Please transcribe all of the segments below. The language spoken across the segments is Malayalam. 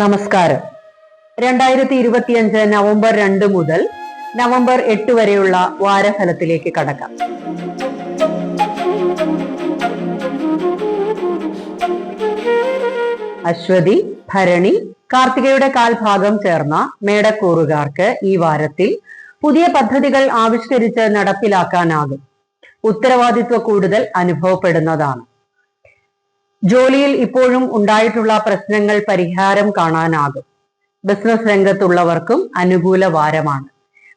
നമസ്കാരം. രണ്ടായിരത്തി ഇരുപത്തിയഞ്ച് നവംബർ രണ്ട് മുതൽ നവംബർ എട്ട് വരെയുള്ള വാരഫലത്തിലേക്ക് കടക്കാം. അശ്വതി ഭരണി കാർത്തികയുടെ കാൽഭാഗം ചേർന്ന മേടക്കൂറുകാർക്ക് ഈ വാരത്തിൽ പുതിയ പദ്ധതികൾ ആവിഷ്കരിച്ച് നടപ്പിലാക്കാനാകും. ഉത്തരവാദിത്വ കൂടുതൽ അനുഭവപ്പെടുന്നതാണ്. ജോലിയിൽ ഇപ്പോഴും ഉണ്ടായിട്ടുള്ള പ്രശ്നങ്ങൾ പരിഹാരം കാണാനാകും. ബിസിനസ് രംഗത്തുള്ളവർക്കും അനുകൂല വാരമാണ്.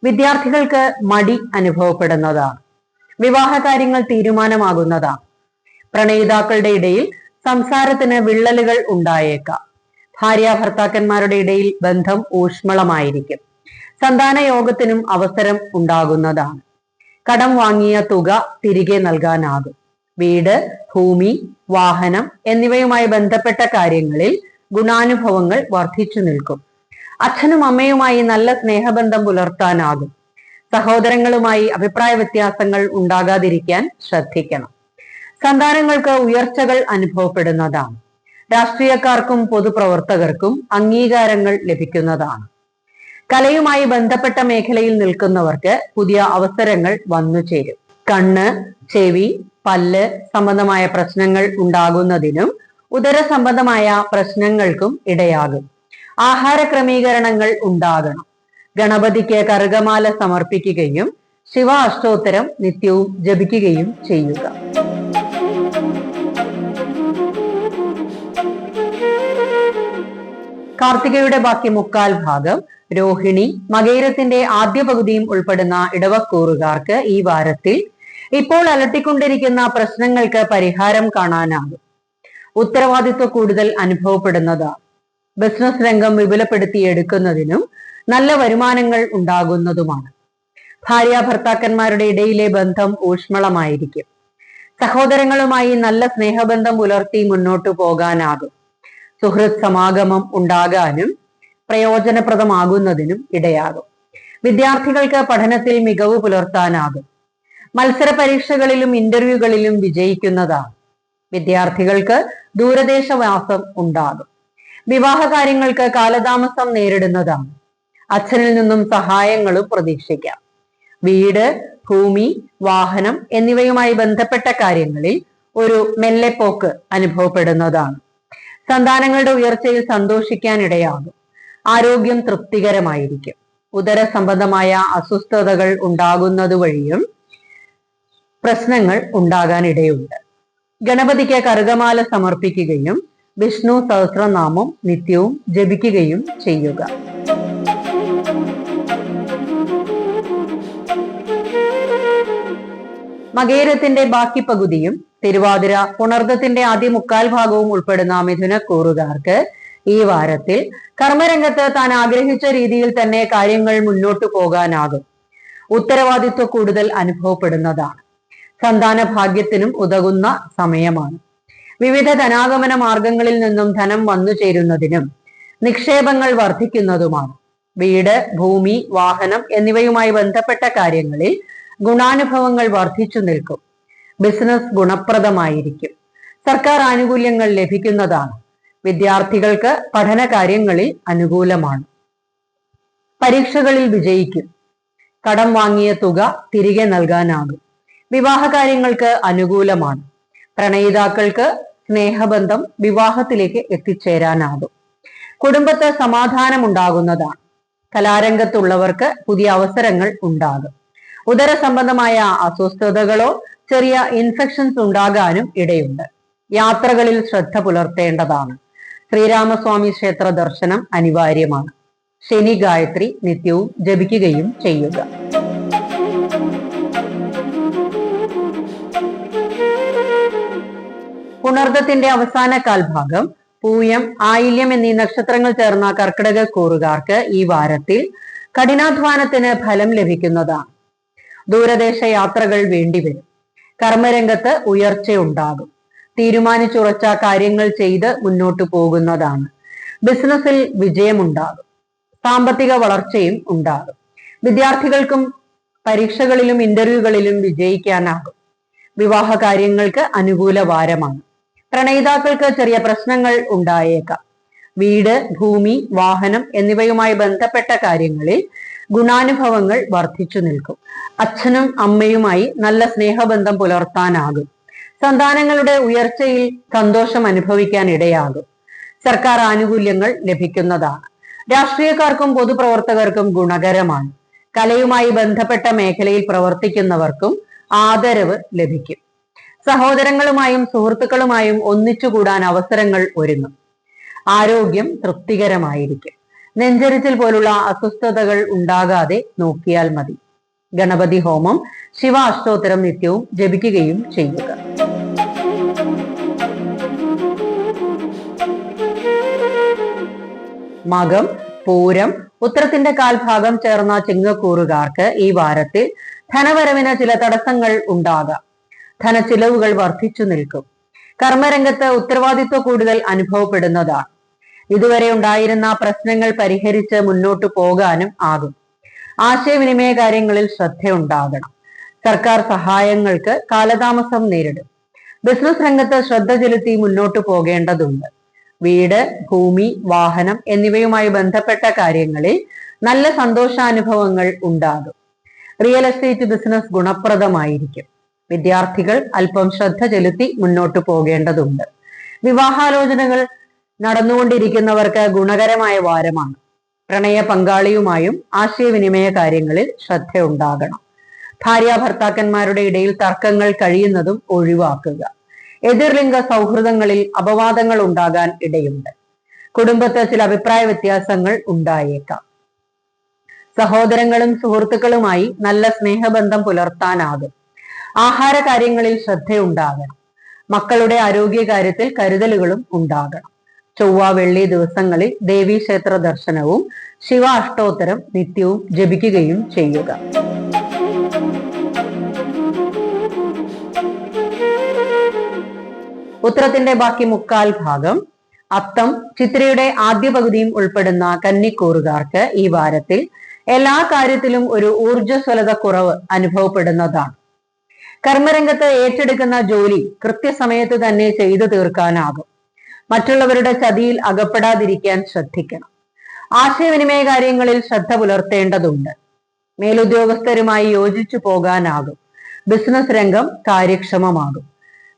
വിദ്യാർത്ഥികൾക്ക് മടി അനുഭവപ്പെടുന്നതാണ്. വിവാഹ കാര്യങ്ങൾ തീരുമാനമാകുന്നതാണ്. പ്രണയിതാക്കളുടെ ഇടയിൽ സംസാരത്തിന് വിള്ളലുകൾ ഉണ്ടായേക്കാം. ഭാര്യ ഭർത്താക്കന്മാരുടെ ഇടയിൽ ബന്ധം ഊഷ്മളമായിരിക്കും. സന്താന യോഗത്തിനും അവസരം ഉണ്ടാകുന്നതാണ്. കടം വാങ്ങിയ തുക തിരികെ നൽകാനാകും. വീട് ഭൂമി വാഹനം എന്നിവയുമായി ബന്ധപ്പെട്ട കാര്യങ്ങളിൽ ഗുണാനുഭവങ്ങൾ വർദ്ധിച്ചു നിൽക്കും. അച്ഛനും അമ്മയുമായി നല്ല സ്നേഹബന്ധം പുലർത്താനാകും. സഹോദരങ്ങളുമായി അഭിപ്രായ വ്യത്യാസങ്ങൾ ഉണ്ടാകാതിരിക്കാൻ ശ്രദ്ധിക്കണം. സന്താനങ്ങൾക്ക് ഉയർച്ചകൾ അനുഭവപ്പെടുന്നതാണ്. രാഷ്ട്രീയക്കാർക്കും പൊതുപ്രവർത്തകർക്കും അംഗീകാരങ്ങൾ ലഭിക്കുന്നതാണ്. കലയുമായി ബന്ധപ്പെട്ട മേഖലയിൽ നിൽക്കുന്നവർക്ക് പുതിയ അവസരങ്ങൾ വന്നു ചേരും കണ്ണ് ചെവി പല്ല് സംബന്ധമായ പ്രശ്നങ്ങൾ ഉണ്ടാകുന്നതിനും ഉദര സംബന്ധമായ പ്രശ്നങ്ങൾക്കും ഇടയാകും. ആഹാര ക്രമീകരണങ്ങൾ ഉണ്ടാകണം. ഗണപതിക്ക് കറുകമാല സമർപ്പിക്കുകയും ശിവ അഷ്ടോത്തരം നിത്യവും ജപിക്കുകയും ചെയ്യുക. കാർത്തികയുടെ ബാക്കി മുക്കാൽ ഭാഗം രോഹിണി മകയിരത്തിന്റെ ആദ്യ പകുതിയും ഉൾപ്പെടുന്ന ഇടവക്കൂറുകാർക്ക് ഈ വാരത്തിൽ ഇപ്പോൾ അലട്ടിക്കൊണ്ടിരിക്കുന്ന പ്രശ്നങ്ങൾക്ക് പരിഹാരം കാണാനാകും. ഉത്തരവാദിത്വ കൂടുതൽ അനുഭവപ്പെടുന്നതാണ് ബിസിനസ് രംഗം വിപുലപ്പെടുത്തിയെടുക്കുന്നതിനും നല്ല വരുമാനങ്ങൾ ഉണ്ടാകുന്നതുമാണ്. ഭാര്യ ഭർത്താക്കന്മാരുടെ ഇടയിലെ ബന്ധം ഊഷ്മളമായിരിക്കും. സഹോദരങ്ങളുമായി നല്ല സ്നേഹബന്ധം പുലർത്തി മുന്നോട്ടു പോകാനാകും. സുഹൃത് സമാഗമം ഉണ്ടാകാനും പ്രയോജനപ്രദമാകുന്നതിനും ഇടയാകും. വിദ്യാർത്ഥികൾക്ക് പഠനത്തിൽ മികവ് പുലർത്താനാകും. മത്സര പരീക്ഷകളിലും ഇന്റർവ്യൂകളിലും വിജയിക്കുന്നതാണ്. വിദ്യാർത്ഥികൾക്ക് ദൂരദേശവാസം ഉണ്ടാകും. വിവാഹ കാര്യങ്ങൾക്ക് കാലതാമസം നേരിടുന്നതാണ്. അച്ഛനിൽ നിന്നും സഹായങ്ങളും പ്രതീക്ഷിക്കാം. വീട് ഭൂമി വാഹനം എന്നിവയുമായി ബന്ധപ്പെട്ട കാര്യങ്ങളിൽ ഒരു മെല്ലെപ്പോക്ക് അനുഭവപ്പെടുന്നതാണ്. സന്താനങ്ങളുടെ ഉയർച്ചയിൽ സന്തോഷിക്കാൻ ഇടയാകും ആരോഗ്യം തൃപ്തികരമായിരിക്കും. ഉദര സംബന്ധമായ അസ്വസ്ഥതകൾ ഉണ്ടാകുന്നത് വഴിയും പ്രശ്നങ്ങൾ ഉണ്ടാകാനിടയുണ്ട്. ഗണപതിക്ക് കറുകമാല സമർപ്പിക്കുകയും വിഷ്ണു സഹസ്രനാമം നിത്യവും ജപിക്കുകയും ചെയ്യുക. മകേരത്തിന്റെ ബാക്കി പകുതിയും തിരുവാതിര പുണർദത്തിന്റെ ആദ്യ മുക്കാൽ ഭാഗവും ഉൾപ്പെടുന്ന മിഥുന കൂറുകാർക്ക് ഈ വാരത്തിൽ കർമ്മരംഗത്ത് താൻ ആഗ്രഹിച്ച രീതിയിൽ തന്നെ കാര്യങ്ങൾ മുന്നോട്ടു പോകാനാകും. ഉത്തരവാദിത്വ കൂടുതൽ അനുഭവപ്പെടുന്നതാണ്. സന്താന ഭാഗ്യത്തിനും ഉതകുന്ന സമയമാണ്. വിവിധ ധനാഗമന മാർഗങ്ങളിൽ നിന്നും ധനം വന്നു ചേരുന്നതിനും നിക്ഷേപങ്ങൾ വർദ്ധിക്കുന്നതുമാണ് വീട് ഭൂമി വാഹനം എന്നിവയുമായി ബന്ധപ്പെട്ട കാര്യങ്ങളിൽ ഗുണാനുഭവങ്ങൾ വർദ്ധിച്ചു നിൽക്കും. ബിസിനസ് ഗുണപ്രദമായിരിക്കും. സർക്കാർ ആനുകൂല്യങ്ങൾ ലഭിക്കുന്നതാണ്. വിദ്യാർത്ഥികൾക്ക് പഠന കാര്യങ്ങളിൽ അനുകൂലമാണ്. പരീക്ഷകളിൽ വിജയിക്കും. കടം വാങ്ങിയ തുക തിരികെ നൽകാനാകും. വിവാഹ കാര്യങ്ങൾക്ക് അനുകൂലമാണ്. പ്രണയിതാക്കൾക്ക് സ്നേഹബന്ധം വിവാഹത്തിലേക്ക് എത്തിച്ചേരാനാകും. കുടുംബത്ത് സമാധാനം ഉണ്ടാകുന്നതാണ് കലാരംഗത്തുള്ളവർക്ക് പുതിയ അവസരങ്ങൾ ഉണ്ടാകും. ഉദര സംബന്ധമായ അസ്വസ്ഥതകളോ ചെറിയ ഇൻഫെക്ഷൻസ് ഉണ്ടാകാനും ഇടയുണ്ട്. യാത്രകളിൽ ശ്രദ്ധ പുലർത്തേണ്ടതാണ്. ശ്രീരാമസ്വാമി ക്ഷേത്ര ദർശനം അനിവാര്യമാണ്. ശനി ഗായത്രി നിത്യവും ജപിക്കുകയും ചെയ്യുക. പുണർദത്തിന്റെ അവസാന കാൽഭാഗം പൂയം ആയില്യം എന്നീ നക്ഷത്രങ്ങൾ ചേർന്ന കർക്കിടക കൂറുകാർക്ക് ഈ വാരത്തിൽ കഠിനാധ്വാനത്തിന് ഫലം ലഭിക്കുന്നതാണ് ദൂരദേശ യാത്രകൾ വേണ്ടിവരും കർമ്മരംഗത്ത് ഉയർച്ചയുണ്ടാകും. തീരുമാനിച്ചുറച്ച കാര്യങ്ങൾ ചെയ്ത് മുന്നോട്ടു പോകുന്നതാണ്. ബിസിനസ്സിൽ വിജയമുണ്ടാകും. സാമ്പത്തിക വളർച്ചയും ഉണ്ടാകും. വിദ്യാർത്ഥികൾക്കും പരീക്ഷകളിലും ഇന്റർവ്യൂകളിലും വിജയിക്കാനാകും. വിവാഹ കാര്യങ്ങൾക്ക് അനുകൂല വാരമാണ്. പ്രണയിതാക്കൾക്ക് ചെറിയ പ്രശ്നങ്ങൾ ഉണ്ടായേക്കാം. വീട് ഭൂമി വാഹനം എന്നിവയുമായി ബന്ധപ്പെട്ട കാര്യങ്ങളിൽ ഗുണാനുഭവങ്ങൾ വർദ്ധിച്ചു നിൽക്കും. അച്ഛനും അമ്മയുമായി നല്ല സ്നേഹബന്ധം പുലർത്താനാകും. സന്താനങ്ങളുടെ ഉയർച്ചയിൽ സന്തോഷം അനുഭവിക്കാൻ ഇടയാകും. സർക്കാർ ആനുകൂല്യങ്ങൾ ലഭിക്കുന്നതാണ്. രാഷ്ട്രീയക്കാർക്കും പൊതുപ്രവർത്തകർക്കും ഗുണകരമാണ്. കലയുമായി ബന്ധപ്പെട്ട മേഖലയിൽ പ്രവർത്തിക്കുന്നവർക്കും ആദരവ് ലഭിക്കും. സഹോദരങ്ങളുമായും സുഹൃത്തുക്കളുമായും ഒന്നിച്ചുകൂടാൻ അവസരങ്ങൾ ഒരുങ്ങും. ആരോഗ്യം തൃപ്തികരമായിരിക്കും. നെഞ്ചരിച്ചിൽ പോലുള്ള അസ്വസ്ഥതകൾ ഉണ്ടാകാതെ നോക്കിയാൽ മതി. ഗണപതി ഹോമം ശിവ അഷ്ടോത്തരം നിത്യവും ജപിക്കുകയും ചെയ്യുക. മകം പൂരം ഉത്തരത്തിന്റെ കാൽഭാഗം ചേർന്ന ചിങ്ങക്കൂറുകാർക്ക് ഈ വാരത്തിൽ ധനവരവിന് ചില തടസ്സങ്ങൾ ഉണ്ടാകാം. ധനച്ചിലവുകൾ വർദ്ധിച്ചു നിൽക്കും. കർമ്മരംഗത്ത് ഉത്തരവാദിത്വ കൂടുതൽ അനുഭവപ്പെടുന്നതാണ്. ഇതുവരെ ഉണ്ടായിരുന്ന പ്രശ്നങ്ങൾ പരിഹരിച്ച് മുന്നോട്ടു പോകാനും ആകും. ആശയവിനിമയ കാര്യങ്ങളിൽ ശ്രദ്ധയുണ്ടാകണം. സർക്കാർ സഹായങ്ങൾക്ക് കാലതാമസം നേരിടും. ബിസിനസ് രംഗത്ത് ശ്രദ്ധ ചെലുത്തി മുന്നോട്ടു പോകേണ്ടതുണ്ട്. വീട് ഭൂമി വാഹനം എന്നിവയുമായി ബന്ധപ്പെട്ട കാര്യങ്ങളിൽ നല്ല സന്തോഷാനുഭവങ്ങൾ ഉണ്ടാകും. റിയൽ എസ്റ്റേറ്റ് ബിസിനസ് ഗുണപ്രദമായിരിക്കും. വിദ്യാർത്ഥികൾ അല്പം ശ്രദ്ധ ചെലുത്തി മുന്നോട്ടു പോകേണ്ടതുണ്ട്. വിവാഹാലോചനകൾ നടന്നുകൊണ്ടിരിക്കുന്നവർക്ക് ഗുണകരമായ വാരമാണ്. പ്രണയ പങ്കാളിയുമായും ആശയവിനിമയ കാര്യങ്ങളിൽ ശ്രദ്ധയുണ്ടാകണം ഭാര്യ ഭർത്താക്കന്മാരുടെ ഇടയിൽ തർക്കങ്ങൾ കഴിയുന്നതും ഒഴിവാക്കുക. എതിർലിംഗ സൗഹൃദങ്ങളിൽ അപവാദങ്ങൾ ഉണ്ടാകാൻ ഇടയുണ്ട്. കുടുംബത്തെ ചില അഭിപ്രായ വ്യത്യാസങ്ങൾ ഉണ്ടായേക്കാം. സഹോദരങ്ങളും സുഹൃത്തുക്കളുമായി നല്ല സ്നേഹബന്ധം പുലർത്താനാകും. ആഹാര കാര്യങ്ങളിൽ ശ്രദ്ധയുണ്ടാകണം. മക്കളുടെ ആരോഗ്യ കാര്യത്തിൽ കരുതലുകളും ഉണ്ടാകണം. ചൊവ്വ വെള്ളി ദിവസങ്ങളിൽ ദേവീക്ഷേത്ര ദർശനവും ശിവ അഷ്ടോത്തരം നിത്യവും ജപിക്കുകയും ചെയ്യുക. ഉത്തരത്തിന്റെ ബാക്കി മുക്കാൽ ഭാഗം അത്തം ചിത്രയുടെ ആദ്യ പകുതിയും ഉൾപ്പെടുന്ന കന്നിക്കൂറുകാർക്ക് ഈ വാരത്തിൽ എല്ലാ കാര്യത്തിലും ഒരു ഊർജസ്വലത കുറവ് അനുഭവപ്പെടുന്നതാണ്. കർമ്മരംഗത്ത് ഏറ്റെടുക്കുന്ന ജോലി കൃത്യസമയത്ത് തന്നെ ചെയ്തു തീർക്കാനാകും. മറ്റുള്ളവരുടെ ചതിയിൽ അകപ്പെടാതിരിക്കാൻ ശ്രദ്ധിക്കണം. ആശയവിനിമയ കാര്യങ്ങളിൽ ശ്രദ്ധ പുലർത്തേണ്ടതുണ്ട്. മേലുദ്യോഗസ്ഥരുമായി യോജിച്ചു പോകാനാകും. ബിസിനസ് രംഗം കാര്യക്ഷമമാകും.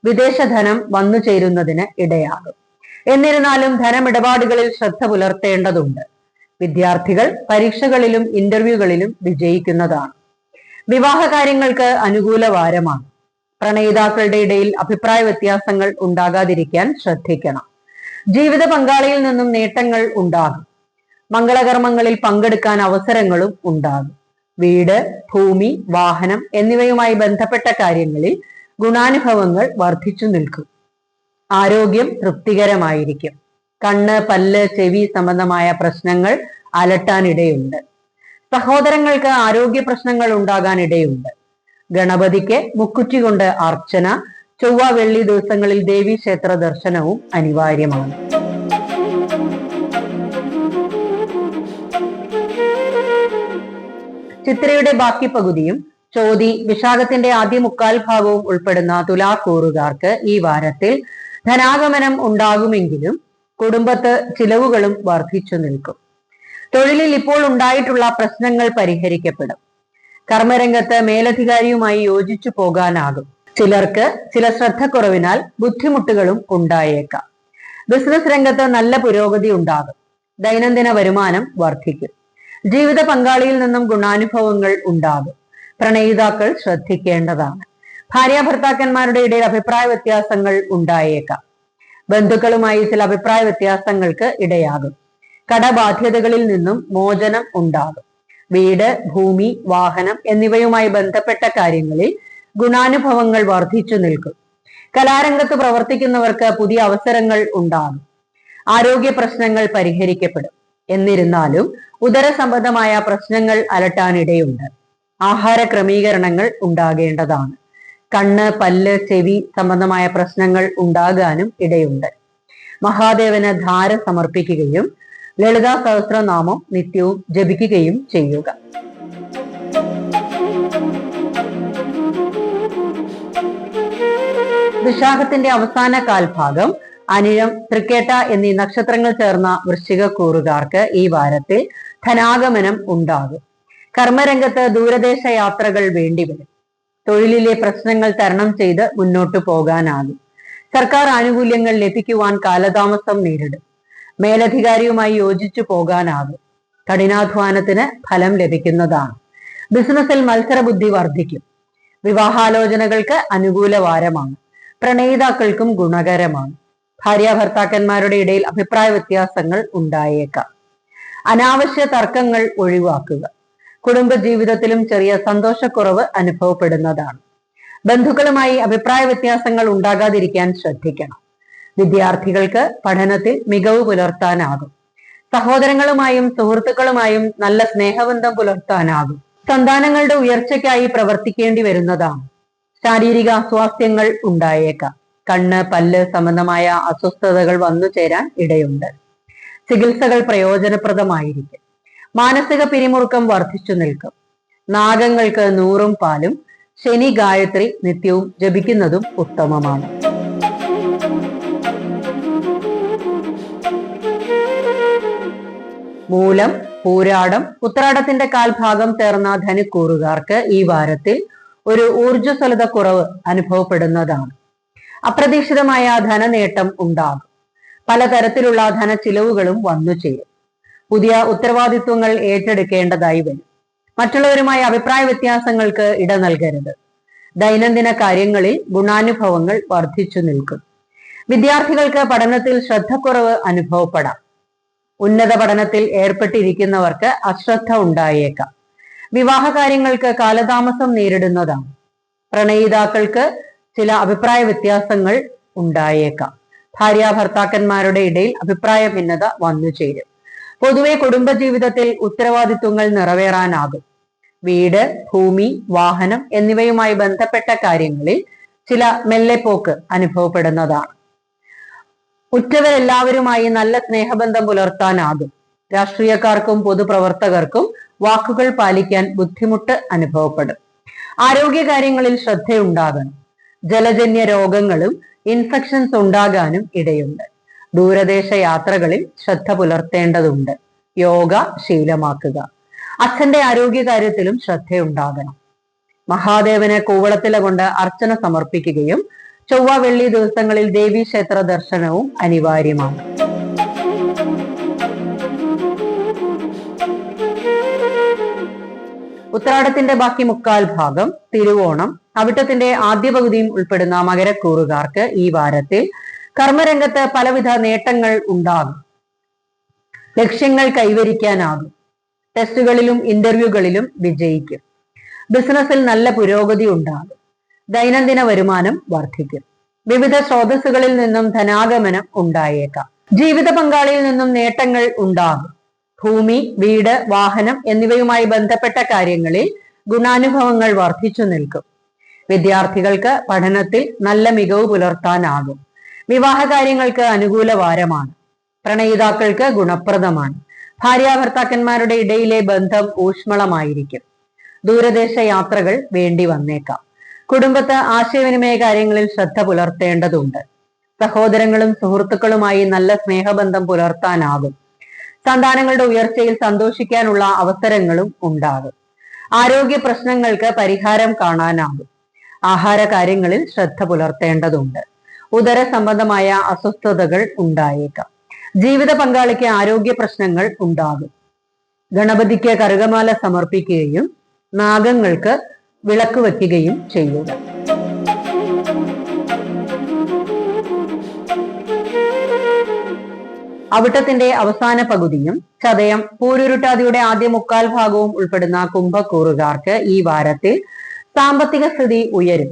വിദേശ ധനം വന്നു ചേരുന്നതിന് ഇടയാകും. എന്നിരുന്നാലും ധനമിടപാടുകളിൽ ശ്രദ്ധ പുലർത്തേണ്ടതുണ്ട്. വിദ്യാർത്ഥികൾ പരീക്ഷകളിലും ഇന്റർവ്യൂകളിലും വിജയിക്കുന്നതാണ്. വിവാഹ കാര്യങ്ങൾക്ക് അനുകൂല വാരമാണ് പ്രണയിതാക്കളുടെ ഇടയിൽ അഭിപ്രായ വ്യത്യാസങ്ങൾ ഉണ്ടാകാതിരിക്കാൻ ശ്രദ്ധിക്കണം. ജീവിത പങ്കാളിയിൽ നിന്നും നേട്ടങ്ങൾ ഉണ്ടാകും. മംഗളകർമ്മങ്ങളിൽ പങ്കെടുക്കാൻ അവസരങ്ങളും ഉണ്ടാകും. വീട് ഭൂമി വാഹനം എന്നിവയുമായി ബന്ധപ്പെട്ട കാര്യങ്ങളിൽ ഗുണാനുഭവങ്ങൾ വർദ്ധിച്ചു നിൽക്കും. ആരോഗ്യം തൃപ്തികരമായിരിക്കും. കണ്ണ് പല്ല് ചെവി സംബന്ധമായ പ്രശ്നങ്ങൾ അലട്ടാനിടയുണ്ട്. സഹോദരങ്ങൾക്ക് ആരോഗ്യ പ്രശ്നങ്ങൾ ഉണ്ടാകാൻ ഇടയുണ്ട് ഗണപതിക്ക് മുക്കുറ്റി കൊണ്ട് അർച്ചന ചൊവ്വ വെള്ളി ദിവസങ്ങളിൽ ദേവി ക്ഷേത്ര ദർശനവും അനിവാര്യമാണ്. ചിത്രയുടെ ബാക്കി പകുതിയും ചോതി വിശാഖത്തിന്റെ ആദ്യ മുക്കാൽ ഭാഗവും ഉൾപ്പെടുന്ന തുലാക്കൂറുകാർക്ക് ഈ വാരത്തിൽ ധനാഗമനം ഉണ്ടാകുമെങ്കിലും കുടുംബത്ത് ചിലവുകളും വർദ്ധിച്ചു നിൽക്കും. തൊഴിലിൽ ഇപ്പോൾ ഉണ്ടായിട്ടുള്ള പ്രശ്നങ്ങൾ പരിഹരിക്കപ്പെടും. കർമ്മരംഗത്ത് മേലധികാരിയുമായി യോജിച്ചു പോകാനാകും. ചിലർക്ക് ചില ശ്രദ്ധക്കുറവിനാൽ ബുദ്ധിമുട്ടുകളും ഉണ്ടായേക്കാം. ബിസിനസ് രംഗത്ത് നല്ല പുരോഗതി ഉണ്ടാകും. ദൈനംദിന വരുമാനം വർദ്ധിക്കും. ജീവിത പങ്കാളിയിൽ നിന്നും ഗുണാനുഭവങ്ങൾ ഉണ്ടാകും. പ്രണയിതാക്കൾ ശ്രദ്ധിക്കേണ്ടതാണ്. ഭാര്യ ഭർത്താക്കന്മാരുടെ ഇടയിൽ അഭിപ്രായ വ്യത്യാസങ്ങൾ ഉണ്ടായേക്കാം. ബന്ധുക്കളുമായി ചില അഭിപ്രായ വ്യത്യാസങ്ങൾക്ക് ഇടയാകും. കടബാധ്യതകളിൽ നിന്നും മോചനം ഉണ്ടാകും. വീട് ഭൂമി വാഹനം എന്നിവയുമായി ബന്ധപ്പെട്ട കാര്യങ്ങളിൽ ഗുണാനുഭവങ്ങൾ വർദ്ധിച്ചു നിൽക്കും. കലാരംഗത്ത് പ്രവർത്തിക്കുന്നവർക്ക് പുതിയ അവസരങ്ങൾ ഉണ്ടാകും. ആരോഗ്യ പ്രശ്നങ്ങൾ പരിഹരിക്കപ്പെടും. എന്നിരുന്നാലും ഉദര സംബന്ധമായ പ്രശ്നങ്ങൾ അലട്ടാനിടയുണ്ട്. ആഹാര ക്രമീകരണങ്ങൾ ഉണ്ടാകേണ്ടതാണ്. കണ്ണ് പല്ല് ചെവി സംബന്ധമായ പ്രശ്നങ്ങൾ ഉണ്ടാകാനും ഇടയുണ്ട്. മഹാദേവന് ധാര സമർപ്പിക്കുകയും ലളിതാ സഹസ്രനാമം നിത്യവും ജപിക്കുകയും ചെയ്യുക. വിശാഖത്തിന്റെ അവസാന കാൽഭാഗം അനിഴം തൃക്കേട്ട എന്നീ നക്ഷത്രങ്ങൾ ചേർന്ന വൃശ്ചിക കൂറുകാർക്ക് ഈ വാരത്തിൽ ധനാഗമനം ഉണ്ടാകും. കർമ്മരംഗത്ത് ദൂരദേശ യാത്രകൾ വേണ്ടിവരും തൊഴിലിലെ പ്രശ്നങ്ങൾ തരണം ചെയ്ത് മുന്നോട്ടു പോകാനാകും. സർക്കാർ ആനുകൂല്യങ്ങൾ ലഭിക്കുവാൻ കാലതാമസം നേരിടും. മേലധികാരിയുമായി യോജിച്ചു പോകാനാകും. കഠിനാധ്വാനത്തിന് ഫലം ലഭിക്കുന്നതാണ്. ബിസിനസ്സിൽ മത്സരബുദ്ധി വർദ്ധിക്കും. വിവാഹാലോചനകൾക്ക് അനുകൂല വാരമാണ്. പ്രണയിതാക്കൾക്കും ഗുണകരമാണ്. ഭാര്യ ഭർത്താക്കന്മാരുടെ ഇടയിൽ അഭിപ്രായ വ്യത്യാസങ്ങൾ ഉണ്ടായേക്കാം. അനാവശ്യ തർക്കങ്ങൾ ഒഴിവാക്കുക. കുടുംബ ജീവിതത്തിലും ചെറിയ സന്തോഷക്കുറവ് അനുഭവപ്പെടുന്നതാണ്. ബന്ധുക്കളുമായി അഭിപ്രായ വ്യത്യാസങ്ങൾ ഉണ്ടാകാതിരിക്കാൻ ശ്രദ്ധിക്കണം. വിദ്യാർത്ഥികൾക്ക് പഠനത്തിൽ മികവ് പുലർത്താനാകും. സഹോദരങ്ങളുമായും സുഹൃത്തുക്കളുമായും നല്ല സ്നേഹബന്ധം പുലർത്താനാകും. സന്താനങ്ങളുടെ ഉയർച്ചയ്ക്കായി പ്രവർത്തിക്കേണ്ടി വരുന്നതാണ്. ശാരീരിക അസ്വാസ്ഥ്യങ്ങൾ ഉണ്ടായേക്കാം. കണ്ണ് പല്ല് സംബന്ധമായ അസ്വസ്ഥതകൾ വന്നു ചേരാൻ ഇടയുണ്ട്. ചികിത്സകൾ പ്രയോജനപ്രദമായിരിക്കും. മാനസിക പിരിമുറുക്കം വർദ്ധിച്ചു നിൽക്കും. നാഗങ്ങൾക്ക് നൂറും പാലും ശനി ഗായത്രി നിത്യവും ജപിക്കുന്നതും ഉത്തമമാണ്. മൂലം പൂരാടം ഉത്രാടത്തിന്റെ കാൽഭാഗം ചേർന്ന ധനുക്കൂറുകാർക്ക് ഈ വാരത്തിൽ ഒരു ഊർജസ്വലത കുറവ് അനുഭവപ്പെടുന്നതാണ്. അപ്രതീക്ഷിതമായ ധനനേട്ടം ഉണ്ടാകും. പലതരത്തിലുള്ള ധനച്ചിലവുകളും വന്നു ചേരും. പുതിയ ഉത്തരവാദിത്വങ്ങൾ ഏറ്റെടുക്കേണ്ടതായി വരും. മറ്റുള്ളവരുമായി അഭിപ്രായ വ്യത്യാസങ്ങൾക്ക് ഇട നൽകരുത്. ദൈനംദിന കാര്യങ്ങളിൽ ഗുണാനുഭവങ്ങൾ വർദ്ധിച്ചു നിൽക്കും. വിദ്യാർത്ഥികൾക്ക് പഠനത്തിൽ ശ്രദ്ധക്കുറവ് അനുഭവപ്പെടാം. ഉന്നത പഠനത്തിൽ ഏർപ്പെട്ടിരിക്കുന്നവർക്ക് അശ്രദ്ധ ഉണ്ടായേക്കാം. വിവാഹ കാര്യങ്ങൾക്ക് കാലതാമസം നേരിടുന്നതാണ്. പ്രണയിതാക്കൾക്ക് ചില അഭിപ്രായ വ്യത്യാസങ്ങൾ ഉണ്ടായേക്കാം. ഭാര്യ ഭർത്താക്കന്മാരുടെ ഇടയിൽ അഭിപ്രായ ഭിന്നത വന്നു ചേരും. പൊതുവെ കുടുംബജീവിതത്തിൽ ഉത്തരവാദിത്വങ്ങൾ നിറവേറാനാകും. വീട് ഭൂമി വാഹനം എന്നിവയുമായി ബന്ധപ്പെട്ട കാര്യങ്ങളിൽ ചില മെല്ലെപ്പോക്ക് അനുഭവപ്പെടുന്നതാണ്. ഉറ്റവരെല്ലാവരുമായി നല്ല സ്നേഹബന്ധം പുലർത്താനാകും. രാഷ്ട്രീയക്കാർക്കും പൊതുപ്രവർത്തകർക്കും വാക്കുകൾ പാലിക്കാൻ ബുദ്ധിമുട്ട് അനുഭവപ്പെടും. ആരോഗ്യകാര്യങ്ങളിൽ ശ്രദ്ധയുണ്ടാകണം. ജലജന്യ രോഗങ്ങളും ഇൻഫെക്ഷൻസ് ഉണ്ടാകാനും ഇടയുണ്ട്. ദൂരദേശ യാത്രകളിൽ ശ്രദ്ധ പുലർത്തേണ്ടതുണ്ട്. യോഗ ശീലമാക്കുക. അച്ഛന്റെ ആരോഗ്യകാര്യത്തിലും ശ്രദ്ധയുണ്ടാകണം. മഹാദേവനെ കൂവളത്തില കൊണ്ട് അർച്ചന സമർപ്പിക്കുകയും ചൊവ്വ വെള്ളി ദിവസങ്ങളിൽ ദേവി ക്ഷേത്ര ദർശനവും അനിവാര്യമാണ്. ഉത്രാടത്തിന്റെ ബാക്കി മുക്കാൽ ഭാഗം തിരുവോണം. അവിട്ടത്തിന്റെ ആദ്യ പകുതിയും ഉൾപ്പെടുന്ന മകരക്കൂറുകാർക്ക് ഈ വാരത്തിൽ കർമ്മരംഗത്ത് പലവിധ നേട്ടങ്ങൾ ഉണ്ടാകും. ലക്ഷ്യങ്ങൾ കൈവരിക്കാനാകും. ടെസ്റ്റുകളിലും ഇന്റർവ്യൂകളിലും വിജയിക്കും. ബിസിനസ്സിൽ നല്ല പുരോഗതി ഉണ്ടാകും. ദൈനംദിന വരുമാനം വർദ്ധിക്കും. വിവിധ സ്രോതസ്സുകളിൽ നിന്നും ധനാഗമനം ഉണ്ടായേക്കാം. ജീവിത പങ്കാളിയിൽ നിന്നും നേട്ടങ്ങൾ ഉണ്ടാകും. ഭൂമി വീട് വാഹനം എന്നിവയുമായി ബന്ധപ്പെട്ട കാര്യങ്ങളിൽ ഗുണാനുഭവങ്ങൾ വർദ്ധിച്ചു നിൽക്കും. വിദ്യാർത്ഥികൾക്ക് പഠനത്തിൽ നല്ല മികവ് പുലർത്താനാകും. വിവാഹ കാര്യങ്ങൾക്ക് അനുകൂല വാരമാണ് പ്രണയിതാക്കൾക്ക് ഗുണപ്രദമാണ്. ഭാര്യാഭർത്താക്കന്മാരുടെ ഇടയിലെ ബന്ധം ഊഷ്മളമായിരിക്കും. ദൂരദേശ യാത്രകൾ വേണ്ടി വന്നേക്കാം. കുടുംബത്ത് ആശയവിനിമയ കാര്യങ്ങളിൽ ശ്രദ്ധ പുലർത്തേണ്ടതുണ്ട്. സഹോദരങ്ങളും സുഹൃത്തുക്കളുമായി നല്ല സ്നേഹബന്ധം പുലർത്താനാകും. സന്താനങ്ങളുടെ ഉയർച്ചയിൽ സന്തോഷിക്കാനുള്ള അവസരങ്ങളും ഉണ്ടാകും. ആരോഗ്യ പ്രശ്നങ്ങൾക്ക് പരിഹാരം കാണാനാകും. ആഹാര കാര്യങ്ങളിൽ ശ്രദ്ധ പുലർത്തേണ്ടതുണ്ട്. ഉദര സംബന്ധമായ അസ്വസ്ഥതകൾ ഉണ്ടായേക്കാം. ജീവിത പങ്കാളിക്ക് ആരോഗ്യ പ്രശ്നങ്ങൾ ഉണ്ടാകും. ഗണപതിക്ക് കറുകമാല സമർപ്പിക്കുകയും നാഗങ്ങൾക്ക് വിളക്ക് വയ്ക്കുകയും ചെയ്യുക അവിട്ടത്തിന്റെ അവസാന പകുതിയും ചതയം പൂരുരുട്ടാതിയുടെ ആദ്യ മുക്കാൽ ഭാഗവും ഉൾപ്പെടുന്ന കുംഭക്കൂറുകാർക്ക് ഈ വാരത്തിൽ സാമ്പത്തിക സ്ഥിതി ഉയരും.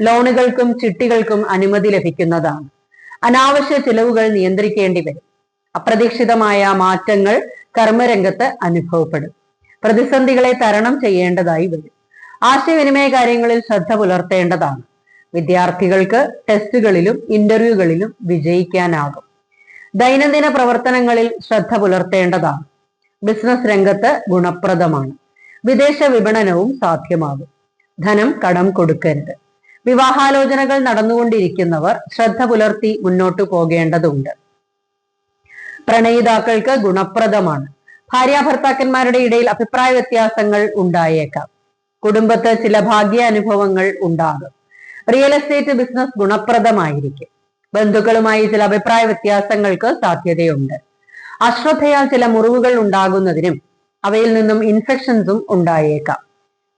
ലോണുകൾക്കും ചിട്ടികൾക്കും അനുമതി ലഭിക്കുന്നതാണ്. അനാവശ്യ ചിലവുകൾ നിയന്ത്രിക്കേണ്ടി വരും. അപ്രതീക്ഷിതമായ മാറ്റങ്ങൾ കർമ്മരംഗത്ത് അനുഭവപ്പെടും. പ്രതിസന്ധികളെ തരണം ചെയ്യേണ്ടതായി വരും. ആശയവിനിമയ കാര്യങ്ങളിൽ ശ്രദ്ധ പുലർത്തേണ്ടതാണ്. വിദ്യാർത്ഥികൾക്ക് ടെസ്റ്റുകളിലും ഇന്റർവ്യൂകളിലും വിജയിക്കാനാകും. ദൈനംദിന പ്രവർത്തനങ്ങളിൽ ശ്രദ്ധ പുലർത്തേണ്ടതാണ്. ബിസിനസ് രംഗത്ത് ഗുണപ്രദമാണ്. വിദേശ വിപണനവും സാധ്യമാകും. ധനം കടം കൊടുക്കരുത്. വിവാഹാലോചനകൾ നടന്നുകൊണ്ടിരിക്കുന്നവർ ശ്രദ്ധ പുലർത്തി മുന്നോട്ടു പോകേണ്ടതുണ്ട്. പ്രണയിതാക്കൾക്ക് ഗുണപ്രദമാണ്. ഭാര്യാഭർത്താക്കന്മാരുടെ ഇടയിൽ അഭിപ്രായ വ്യത്യാസങ്ങൾ ഉണ്ടായേക്കാം. കുടുംബത്ത് ചില ഭാഗ്യാനുഭവങ്ങൾ ഉണ്ടാകും. റിയൽ എസ്റ്റേറ്റ് ബിസിനസ് ഗുണപ്രദമായിരിക്കും. ബന്ധുക്കളുമായി ചില അഭിപ്രായ വ്യത്യാസങ്ങൾക്ക് സാധ്യതയുണ്ട്. അശ്രദ്ധയാൽ ചില മുറിവുകൾ ഉണ്ടാകുന്നതിനും അവയിൽ നിന്നും ഇൻഫെക്ഷൻസും ഉണ്ടായേക്കാം.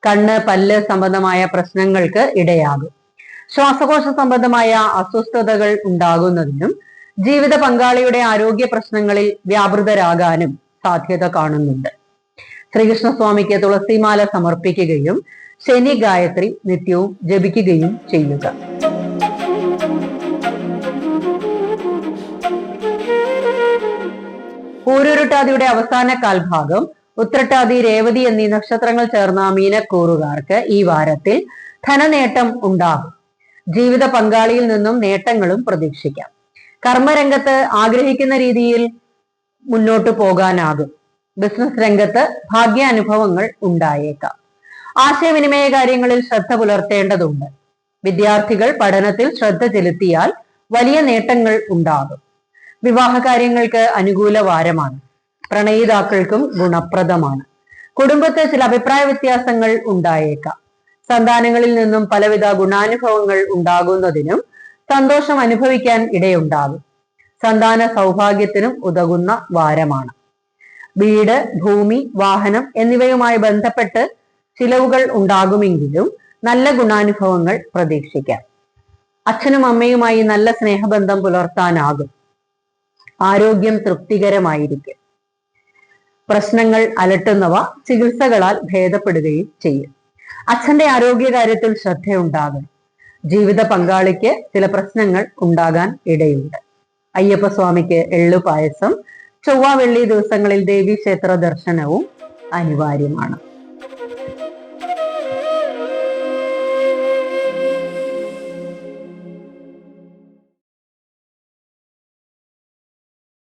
കണ്ണ് പല്ല് സംബന്ധമായ പ്രശ്നങ്ങൾക്ക് ഇടയാകും. ശ്വാസകോശ സംബന്ധമായ അസ്വസ്ഥതകൾ ഉണ്ടാകുന്നതിനും ജീവിത പങ്കാളിയുടെ ആരോഗ്യ പ്രശ്നങ്ങളിൽ വ്യാപൃതരാകാനും സാധ്യത കാണുന്നുണ്ട്. ശ്രീകൃഷ്ണസ്വാമിക്ക് തുളസിമാല സമർപ്പിക്കുകയും ശനി ഗായത്രി നിത്യവും ജപിക്കുകയും ചെയ്യുക. പൂരുരുട്ടാതിയുടെ അവസാന കാൽഭാഗം ഉത്രട്ടാതി രേവതി എന്നീ നക്ഷത്രങ്ങൾ ചേർന്ന മീനക്കൂറുകാർക്ക് ഈ വാരത്തിൽ ധനനേട്ടം ഉണ്ടാകും. ജീവിത പങ്കാളിയിൽ നിന്നും നേട്ടങ്ങളും പ്രതീക്ഷിക്കാം. കർമ്മരംഗത്ത് ആഗ്രഹിക്കുന്ന രീതിയിൽ മുന്നോട്ട് പോകാനാകും. ബിസിനസ് രംഗത്ത് ഭാഗ്യാനുഭവങ്ങൾ ഉണ്ടായേക്കാം. ആശയവിനിമയ കാര്യങ്ങളിൽ ശ്രദ്ധ പുലർത്തേണ്ടതുണ്ട്. വിദ്യാർത്ഥികൾ പഠനത്തിൽ ശ്രദ്ധ ചെലുത്തിയാൽ വലിയ നേട്ടങ്ങൾ ഉണ്ടാകും. വിവാഹ കാര്യങ്ങൾക്ക് അനുകൂല വാരമാണ്. പ്രണയിതാക്കൾക്കും ഗുണപ്രദമാണ്. കുടുംബത്തെ ചില അഭിപ്രായ വ്യത്യാസങ്ങൾ ഉണ്ടായേക്കാം. സന്താനങ്ങളിൽ നിന്നും പലവിധ ഗുണാനുഭവങ്ങൾ ഉണ്ടാകുന്നതിനും സന്തോഷം അനുഭവിക്കാൻ ഇടയുണ്ടാകും. സന്താന സൗഭാഗ്യത്തിനും ഉതകുന്ന വാരമാണ്. വീട് ഭൂമി വാഹനം എന്നിവയുമായി ബന്ധപ്പെട്ട് ചിലവുകൾ ഉണ്ടാകുമെങ്കിലും നല്ല ഗുണാനുഭവങ്ങൾ പ്രതീക്ഷിക്കാം. അച്ഛനും അമ്മയുമായി നല്ല സ്നേഹബന്ധം പുലർത്താനാകും. ആരോഗ്യം തൃപ്തികരമായിരിക്കും. പ്രശ്നങ്ങൾ അലട്ടുന്നവ ചികിത്സകളാൽ ഭേദപ്പെടുകയും ചെയ്യും. അച്ഛന്റെ ആരോഗ്യകാര്യത്തിൽ ശ്രദ്ധയുണ്ടാകും ജീവിത പങ്കാളിക്ക് ചില പ്രശ്നങ്ങൾ ഉണ്ടാകാൻ ഇടയുണ്ട്. അയ്യപ്പസ്വാമിക്ക് എള്ളു പായസം ചൊവ്വ വെള്ളി ദിവസങ്ങളിൽ ദേവീക്ഷേത്ര ദർശനവും അനിവാര്യമാണ്.